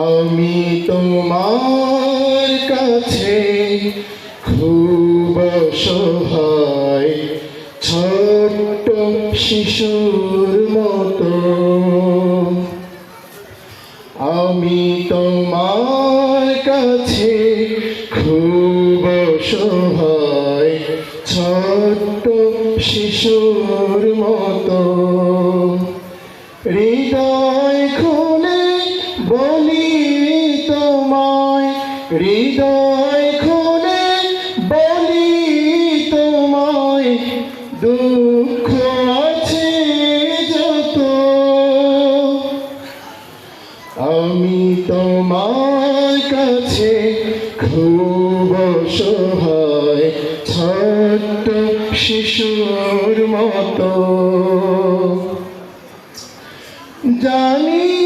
আমি তোমার কাছে খুব সহায় ছোট্ট শিশুর মতো তোমার কাছে খুব সহায়, ছোট্ট শিশুর মতো। হৃদয় খুলে বলি তোমায়, হৃদয় খুলে বলি তোমায়, দুঃখ তোমার কাছে খুব সহায় ছোট্ট শিশুর মতো। জানি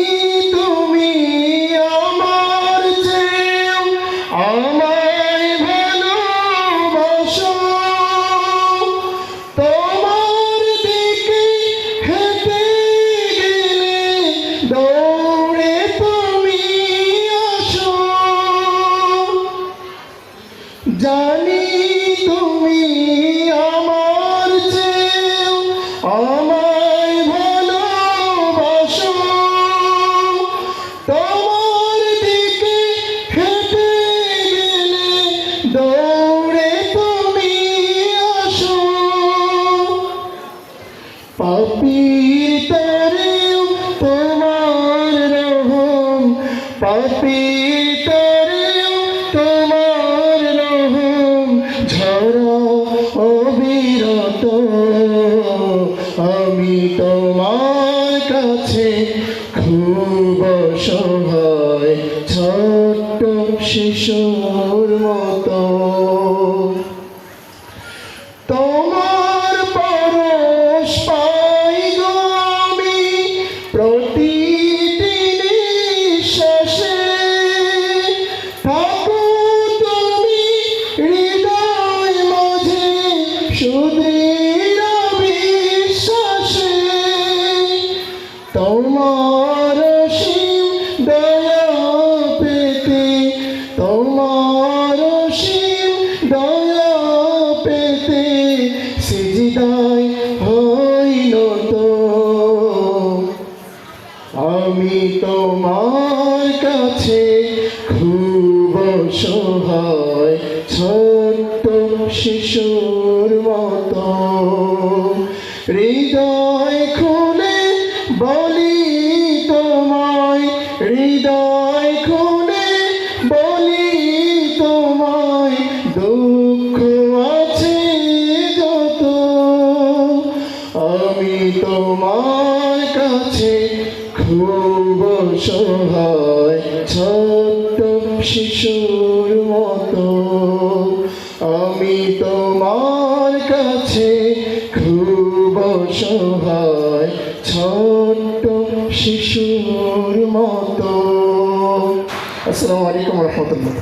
পাপির তারেও তোমার রহম পাপির তারেও তোমার রহম, ঝরা অবিরত। আমি তোমার কাছে খুব সহায় ছোট্ট শিশুর বিশ্বাসে তোমার তোমার সিজদায় তো। আমি তোমার কাছে খুব সহায় ছোট্ট শিশুর মতো। হৃদয় খুলে বলি তোমায়, হৃদয় খুলে বলি তোমায়, দুঃখ আছে যত। আমি তোমার কাছে খুব সহায় ছোট্ট শিশুর মতো। তোমার কাছে খুব সহায় ছোট্ট শিশুর মতো। আসসালামু আলাইকুম রহমতুল্লাহ।